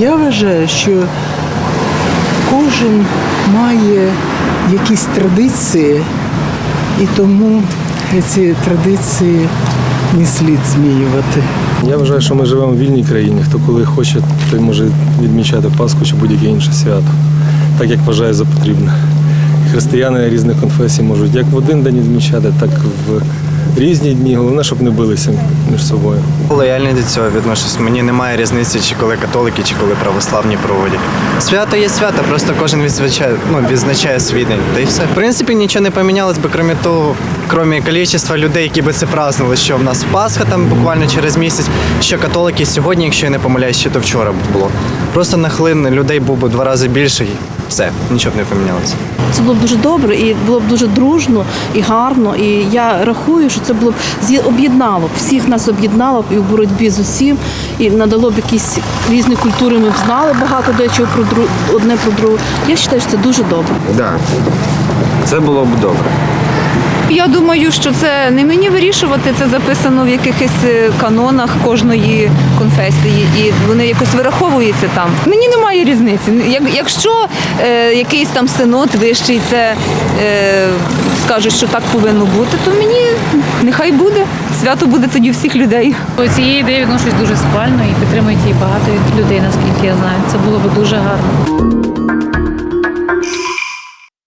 Я вважаю, що кожен має якісь традиції, і тому ці традиції не слід змінювати. Я вважаю, що ми живемо в вільній країні. Хто коли хоче, той може відмічати Пасху чи будь-яке інше свято, так як вважає за потрібне. Християни різних конфесій можуть як в один день відмічати, так і в різні дні. Головне, щоб не билися між собою. Лояльний до цього відношусь. Мені немає різниці, чи коли католики, чи коли православні проводять. Свято є свято, просто кожен відзначає, ну, відзначає свій день. Та й все. В принципі, нічого не помінялось би, крім того, крім кількості людей, які би це празднували, що в нас Пасха там буквально через місяць, що католики сьогодні, якщо я не помиляюсь, ще то вчора було. Просто нахлин людей був би два рази більше і все, нічого б не помінялося. Це було б дуже добре і було б дуже дружно і гарно. І я рахую, що це було б об'єднало б всіх нас об'єднало б і в боротьбі з усім, і надало б якісь різні культури. Ми б знали багато дечого про дру... одне про друге. Я вважаю, що це дуже добре. Да. Це було б добре. Я думаю, що це не мені вирішувати, це записано в якихось е, канонах кожної конфесії, і вони якось вираховуються там. Мені немає різниці. Якщо е, якийсь там синод вищий це е, скажуть, що так повинно бути, то мені нехай буде. Свято буде тоді всіх людей. До цієї ідеї відношусь дуже схвально і підтримують її багато людей, наскільки я знаю. Це було б дуже гарно.